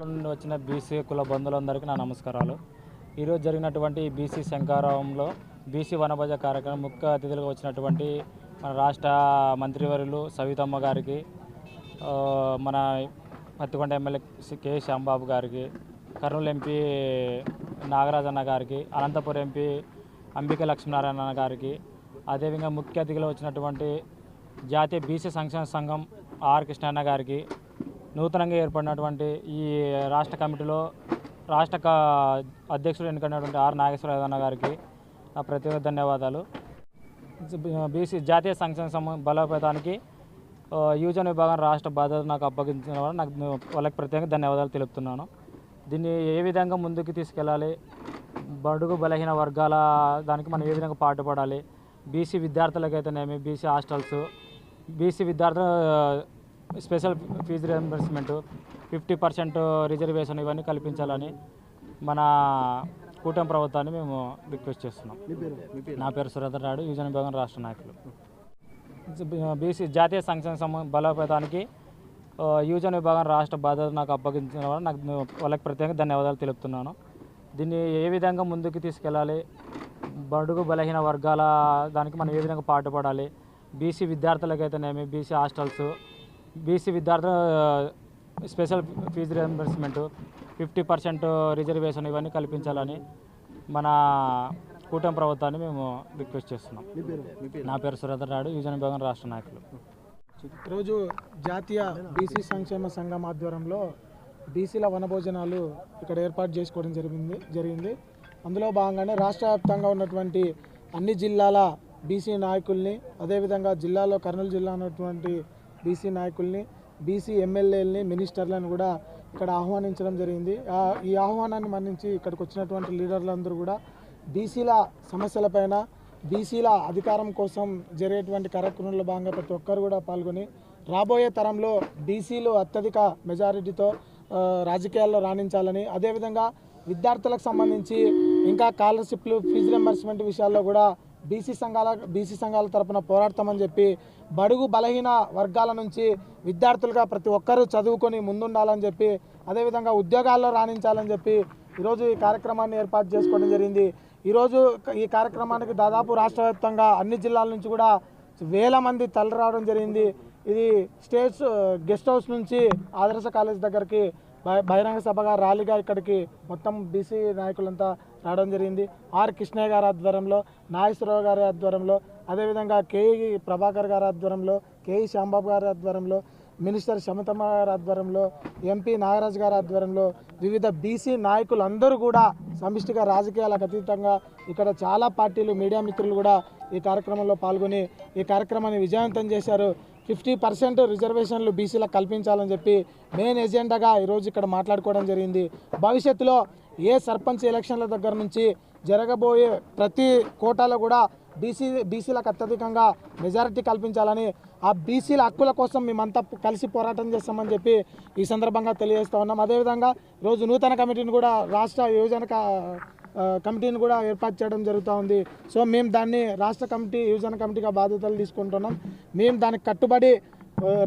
నుండి వచ్చిన బీసీ కుల బంధువులందరికీ నా నమస్కారాలు. ఈరోజు జరిగినటువంటి ఈ బీసీ శంకారావంలో బీసీ వనభోజ కార్యక్రమం ముఖ్య అతిథులుగా వచ్చినటువంటి మన రాష్ట్ర మంత్రివర్యులు సవితమ్మ గారికి మన Pattikonda MLA C- K Shyambabu గారికి కర్నూలు ఎంపీ నాగరాజన్న గారికి అనంతపురం ఎంపీ అంబిక లక్ష్మీనారాయణ గారికి అదేవిధంగా ముఖ్య అతిథిగా వచ్చినటువంటి జాతీయ బీసీ సంక్షేమ సంఘం ఆర్ కృష్ణన్న గారికి నూతనంగా ఏర్పడినటువంటి ఈ రాష్ట్ర కమిటీలో రాష్ట్ర అధ్యక్షుడు ఎన్నికైనటువంటి ఆర్ నాగేశ్వరరావు గారికి నా ప్రత్యేక ధన్యవాదాలు. బీసీ జాతీయ సంక్షేమ సంఘం బలోపేతానికి యువజన విభాగం రాష్ట్ర బాధ్యత నాకు అప్పగించిన వల్ల నాకు వాళ్ళకి ప్రత్యేక ధన్యవాదాలు తెలుపుతున్నాను. దీన్ని ఏ విధంగా ముందుకు తీసుకెళ్ళాలి? బడుగు బలహీన వర్గాల దానికి మనం ఏ విధంగా పాటుపడాలి? బీసీ విద్యార్థులకైతేనేమి? BC hostels. బీసీ విద్యార్థుల special fees reimbursement fifty percent reservation ఇవన్నీ కల్పించాలని మన కూటమి ప్రభుత్వాన్ని మేము రిక్వెస్ట్ చేస్తున్నాం. నా పేరు సురేంద్ర నాయుడు యువజన విభాగం రాష్ట్ర నాయకులు. బీసీ జాతీయ సంక్షేమ సంఘం బలోపేతానికి యువజన విభాగం రాష్ట్ర బాధ్యత నాకు అప్పగించిన నాకు వాళ్ళకి ప్రత్యేకంగా ధన్యవాదాలు తెలుపుతున్నాను. దీన్ని ఏ విధంగా ముందుకు తీసుకెళ్ళాలి? బడుగు బలహీన వర్గాల దానికి మనం ఏ విధంగా పాటుపడాలి? బీసీ విద్యార్థులకైతేనేమి? బీసీ హాస్టల్స్ బీసీ విద్యార్థుల special fees reimbursement fifty percent reservation ఇవన్నీ కల్పించాలని మన కూటమి ప్రభుత్వాన్ని మేము రిక్వెస్ట్ చేస్తున్నాం. నా పేరు సురేంద్ర నాయుడు యువజన విభాగం రాష్ట్ర నాయకులు. ఈరోజు జాతీయ బీసీ సంక్షేమ సంఘం ఆధ్వర్యంలో బీసీల వనభోజనాలు ఇక్కడ ఏర్పాటు చేసుకోవడం జరిగింది జరిగింది. అందులో భాగంగానే రాష్ట్ర వ్యాప్తంగా ఉన్నటువంటి అన్ని జిల్లాల బీసీ నాయకుల్ని అదేవిధంగా జిల్లాలో కర్నూలు జిల్లా ఉన్నటువంటి బీసీ నాయకుల్ని బీసీ ఎమ్మెల్యేలని మినిస్టర్లను కూడా ఇక్కడ ఆహ్వానించడం జరిగింది. ఈ ఆహ్వానాన్ని మన్నించి ఇక్కడికి వచ్చినటువంటి లీడర్లందరూ కూడా బీసీల సమస్యలపైన బీసీల అధికారం కోసం జరిగేటువంటి కార్యక్రమంలో భాగంగా ప్రతి ఒక్కరు కూడా పాల్గొని రాబోయే తరంలో బీసీలు అత్యధిక మెజారిటీతో రాజకీయాల్లో రాణించాలని అదేవిధంగా విద్యార్థులకు సంబంధించి ఇంకా స్కాలర్షిప్లు ఫీజు రింబర్స్మెంట్ విషయాల్లో కూడా బీసీ సంఘాల బీసీ సంఘాల తరపున పోరాడతామని చెప్పి బడుగు బలహీన వర్గాల నుంచి విద్యార్థులుగా ప్రతి ఒక్కరూ చదువుకొని ముందుండాలని చెప్పి అదేవిధంగా ఉద్యోగాల్లో రాణించాలని చెప్పి ఈరోజు ఈ కార్యక్రమాన్ని ఏర్పాటు చేసుకోవడం జరిగింది. ఈరోజు ఈ కార్యక్రమానికి దాదాపు రాష్ట్ర వ్యాప్తంగా అన్ని జిల్లాల నుంచి కూడా వేల మంది తరలి రావడం జరిగింది. ఇది స్టేట్స్ గెస్ట్ హౌస్ నుంచి ఆదర్శ కాలేజ్ దగ్గరికి బహిరంగ సభగా ర్యాలీగా ఇక్కడికి మొత్తం బీసీ నాయకులంతా రావడం జరిగింది. ఆర్ కృష్ణయ్య గారి ఆధ్వర్యంలో నాగేశ్వరరావు గారి ఆధ్వర్యంలో అదేవిధంగా కేఈ ప్రభాకర్ గారి ఆధ్వర్యంలో కేఈ శ్యాంబాబు గారి ఆధ్వర్యంలో మినిస్టర్ శమతమ్మ గారి ఆధ్వర్యంలో ఎంపీ నాగరాజ్ గారి ఆధ్వర్యంలో వివిధ బీసీ నాయకులందరూ కూడా సమిష్టిగా రాజకీయాలకు అతీతంగా ఇక్కడ చాలా పార్టీలు మీడియా మిత్రులు కూడా ఈ కార్యక్రమంలో పాల్గొని ఈ కార్యక్రమాన్ని విజయవంతం చేశారు. ఫిఫ్టీ పర్సెంట్ రిజర్వేషన్లు బీసీలకు కల్పించాలని చెప్పి మెయిన్ ఎజెండాగా ఈరోజు ఇక్కడ మాట్లాడుకోవడం జరిగింది. భవిష్యత్తులో ఏ సర్పంచ్ ఎలక్షన్ల దగ్గర నుంచి జరగబోయే ప్రతి కోటాలో కూడా బీసీ బీసీలకు అత్యధికంగా మెజారిటీ కల్పించాలని ఆ బీసీల హక్కుల కోసం మేమంతా కలిసి పోరాటం చేస్తామని చెప్పి ఈ సందర్భంగా తెలియజేస్తూ ఉన్నాం. అదేవిధంగా రోజు నూతన కమిటీని కూడా రాష్ట్ర యువజన క- కమిటీని కూడా ఏర్పాటు చేయడం జరుగుతూ ఉంది. సో మేము దాన్ని రాష్ట్ర కమిటీ యువజన కమిటీగా బాధ్యతలు తీసుకుంటున్నాం. మేము దానికి కట్టుబడి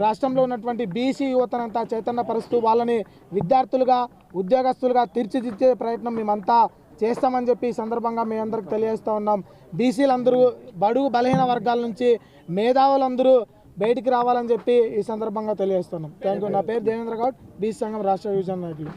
రాష్ట్రంలో ఉన్నటువంటి బీసీ యువతనంతా చైతన్య పరుస్తూ వాళ్ళని విద్యార్థులుగా ఉద్యోగస్తులుగా తీర్చిదిద్దే ప్రయత్నం మేమంతా చేస్తామని చెప్పి ఈ సందర్భంగా మీ అందరికి తెలియజేస్తూ ఉన్నాం. బీసీలందరూ బడుగు బలహీన వర్గాల నుంచి మేధావులందరూ బయటికి రావాలని చెప్పి ఈ సందర్భంగా తెలియజేస్తున్నాం థ్యాంక్ యూ. నా పేరు దేవేంద్ర గౌడ్ బీసీ సంఘం రాష్ట్ర యువజన నాయకులు.